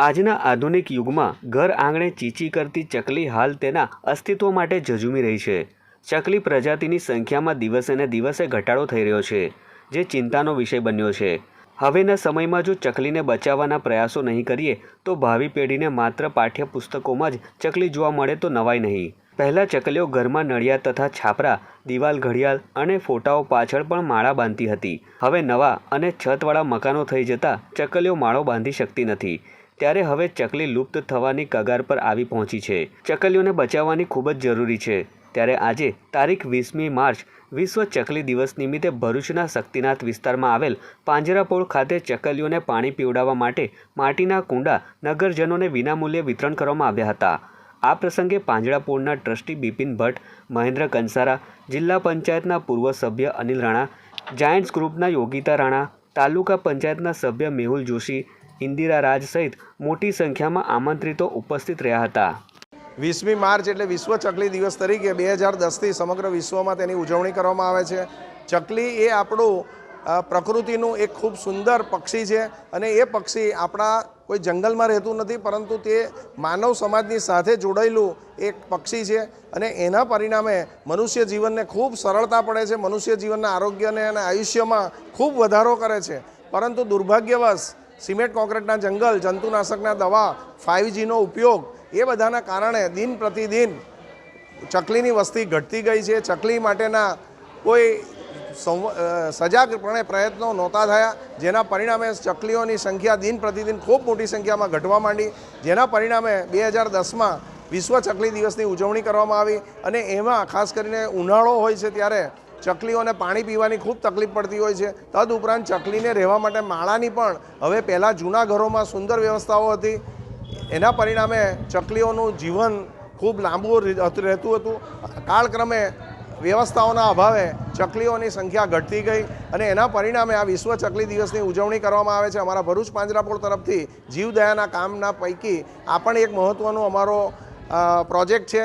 આજના આધુનિક યુગમાં ઘર આંગણે ચીચી કરતી ચકલી હાલ તેના અસ્તિત્વ માટે ઝઝૂમી રહી છે. ચકલી પ્રજાતિની સંખ્યામાં દિવસે ને દિવસે ઘટાડો થઈ રહ્યો છે, જે ચિંતાનો વિષય બન્યો છે. હવેના સમયમાં જો ચકલીને બચાવવાના પ્રયાસો નહીં કરીએ, તો ભાવિ પેઢીને માત્ર પાઠ્યપુસ્તકોમાં જ ચકલી જોવા મળે તો નવાય નહીં. પહેલાં ચકલીઓ ઘરમાં નળિયા તથા છાપરા, દિવાલ ઘડિયાળ અને ફોટાઓ પાછળ પણ માળા બાંધતી હતી. હવે નવા અને છતવાળા મકાનો થઈ જતાં ચકલીઓ માળો બાંધી શકતી નથી. ત્યારે હવે ચકલી લુપ્ત થવાની કગાર પર આવી પહોંચી છે. ચકલીઓને બચાવવાની ખૂબ જ જરૂરી છે. ત્યારે આજે તારીખ વીસમી માર્ચ, વિશ્વ ચકલી દિવસ નિમિત્તે ભરૂચના શક્તિનાથ વિસ્તારમાં આવેલ પાંજરાપોળ ખાતે ચકલીઓને પાણી પીવડાવવા માટે માટીના કુંડા નગરજનોને વિનામૂલ્યે વિતરણ કરવામાં આવ્યા હતા. આ પ્રસંગે પાંજરાપોળના ટ્રસ્ટી બિપિન ભટ્ટ, મહેન્દ્ર કંસારા, જિલ્લા પંચાયતના પૂર્વ સભ્ય અનિલ રાણા, જાયન્ટ્સ ગ્રુપના યોગિતા રાણા, તાલુકા પંચાયતના સભ્ય મેહુલ જોશી ઇન્દિરા રાજ સહિત મોટી સંખ્યામાં આમંત્રિતો ઉપસ્થિત રહ્યા હતા. વીસમી માર્ચ એટલે વિશ્વ ચકલી દિવસ તરીકે બે હજાર દસથી સમગ્ર વિશ્વમાં તેની ઉજવણી કરવામાં આવે છે. ચકલી એ આપણું પ્રકૃતિનું એક ખૂબ સુંદર પક્ષી છે અને એ પક્ષી આપણા કોઈ જંગલમાં રહેતું નથી, પરંતુ તે માનવ સમાજની સાથે જોડાયેલું એક પક્ષી છે અને એના પરિણામે મનુષ્ય જીવનને ખૂબ સરળતા પડે છે, મનુષ્ય જીવનના આરોગ્યને અને આયુષ્યમાં ખૂબ વધારો કરે છે. પરંતુ દુર્ભાગ્યવશ સિમેન્ટ કોન્ક્રીટના જંગલ, જંતુનાશકના દવા ફાઇવજીનો ઉપયોગ, એ બધાના કારણે દિન પ્રતિદિન ચકલીની વસ્તી ઘટતી ગઈ છે. ચકલી માટેના કોઈ સજાગપણે પ્રયત્નો નહોતા થયા. જેના પરિણામે ચકલીઓની સંખ્યા દિન પ્રતિદિન ખૂબ મોટી સંખ્યામાં ઘટવા માંડી. જેના પરિણામે બે હજાર દસમાં વિશ્વ ચકલી દિવસની ઉજવણી કરવામાં આવી અને એમાં ખાસ કરીને ઉનાળો હોય છે ત્યારે ચકલીઓને પાણી પીવાની ખૂબ તકલીફ પડતી હોય છે. તદ ઉપરાંત ચકલીને રહેવા માટે માળાની પણ હવે પહેલાં જૂના ઘરોમાં સુંદર વ્યવસ્થાઓ હતી. એના પરિણામે ચકલીઓનું જીવન ખૂબ લાંબુ રહેતું હતું. કાળક્રમે વ્યવસ્થાઓના અભાવે ચકલીઓની સંખ્યા ઘટતી ગઈ અને એના પરિણામે આ વિશ્વ ચકલી દિવસની ઉજવણી કરવામાં આવે છે. અમારા ભરૂચ પાંજરાપોળ તરફથી જીવદયાના કામના પૈકી આ પણ એક મહત્ત્વનો અમારો પ્રોજેક્ટ છે.